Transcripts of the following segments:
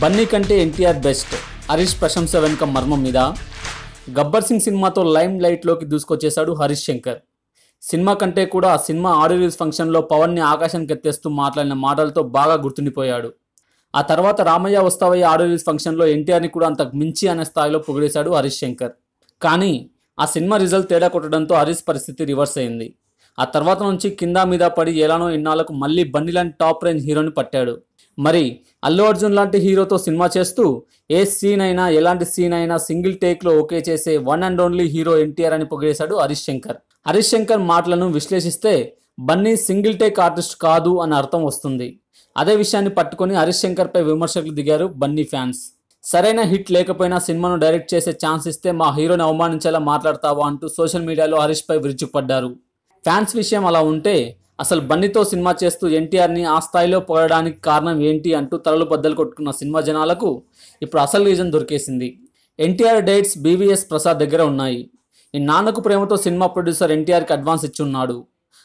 బన్నీ కంటే ఎన్టీఆర్ బెస్ట్. హరీష్ ప్రశంస వెనుక మర్మం మీద. గబ్బర్ సింగ్ సినిమాతో లైమ్ లైట్లోకి దూసుకొచ్చేశాడు హరీష్ శంకర్. సినిమా కంటే కూడా ఆ సినిమా ఆడియో రిలీజ్ ఫంక్షన్లో పవన్ని ఆకాశానికి ఎత్తేస్తూ మాట్లాడిన మాటలతో బాగా గుర్తుండిపోయాడు. ఆ తర్వాత రామయ్య వస్తావయ్య ఆడియో రిలీజ్ ఫంక్షన్లో ఎన్టీఆర్ని కూడా అంతకు మించి అనే స్థాయిలో పొగిడేశాడు హరీష్ శంకర్. కానీ ఆ సినిమా రిజల్ట్ తేడా కొట్టడంతో హరీష్ పరిస్థితి రివర్స్ అయింది. ఆ తర్వాత నుంచి కింద మీద పడి ఎలానో ఇన్నాళ్ళకు మళ్ళీ బన్నీ లాంటి టాప్ రేంజ్ హీరోని పట్టాడు. మరి అల్లు అర్జున్ లాంటి హీరోతో సినిమా చేస్తూ ఏ సీన్ అయినా ఎలాంటి సీన్ అయినా సింగిల్ టేక్లో ఓకే చేసే one and only hero NTR అని పొగిడేశాడు హరీష్ శంకర్. హరీష్ శంకర్ మాటలను విశ్లేషిస్తే బన్నీ సింగిల్ టేక్ ఆర్టిస్ట్ కాదు అని అర్థం వస్తుంది. అదే విషయాన్ని పట్టుకొని హరీష్ శంకర్పై విమర్శకులు దిగారు బన్నీ ఫ్యాన్స్. సరైన హిట్ లేకపోయినా సినిమాను డైరెక్ట్ చేసే ఛాన్స్ ఇస్తే మా హీరోని అవమానించేలా మాట్లాడతావా అంటూ సోషల్ మీడియాలో హరీష్పై విరుచుకుపడ్డారు. ఫ్యాన్స్ విషయం అలా ఉంటే అసలు బన్నీతో సినిమా చేస్తూ ఎన్టీఆర్ని ఆ స్థాయిలో పొగడడానికి కారణం ఏంటి అంటూ తలలు బద్దలు కొట్టుకున్న సినిమా జనాలకు ఇప్పుడు అసలు రీజన్ దొరికేసింది. ఎన్టీఆర్ డేట్స్ బీవీఎస్ ప్రసాద్ దగ్గర ఉన్నాయి. ఈ నాన్నకు ప్రేమతో సినిమా ప్రొడ్యూసర్ ఎన్టీఆర్కి అడ్వాన్స్ ఇచ్చున్నాడు.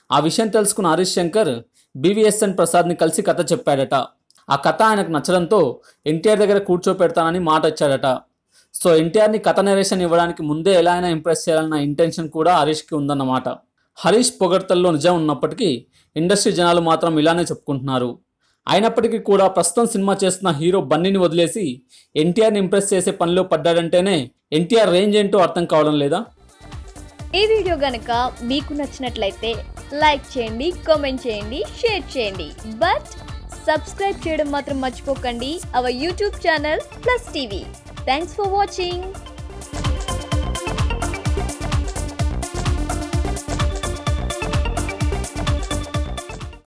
ఆ విషయం తెలుసుకున్న హరీష్ శంకర్ బీవీఎస్ఎన్ ప్రసాద్ని కలిసి కథ చెప్పాడట. ఆ కథ ఆయనకు నచ్చడంతో ఎన్టీఆర్ దగ్గర కూర్చోపెడతానని మాట ఇచ్చాడట. సో ఎన్టీఆర్ని కథ నరేషన్ ఇవ్వడానికి ముందే ఎలా అయినా ఇంప్రెస్ చేయాలన్న ఇంటెన్షన్ కూడా హరీష్కి ఉందన్నమాట. హరీష్ పొగడ్తల్లో నిజం ఉన్నప్పటికీ ఇండస్ట్రీ జనాలు మాత్రం ఇలానే చెప్పుకుంటున్నారు. అయినప్పటికీ కూడా ప్రస్తుతం సినిమా చేస్తున్న హీరో బన్నీని వదిలేసి ఎన్టీఆర్ని ఇంప్రెస్ చేసే పనిలో పడ్డాడంటేనే ఎన్టీఆర్ రేంజ్ ఏంటో అర్థం కావడం లేదా? ఈ వీడియో గనక మీకు నచ్చినట్లయితే లైక్ చేయండి కామెంట్ చేయండి షేర్ చేయండి. బట్ సబ్స్క్రైబ్ చేయడం మాత్రం మర్చిపోకండి. Our YouTube channel plus TV. Thanks for watching.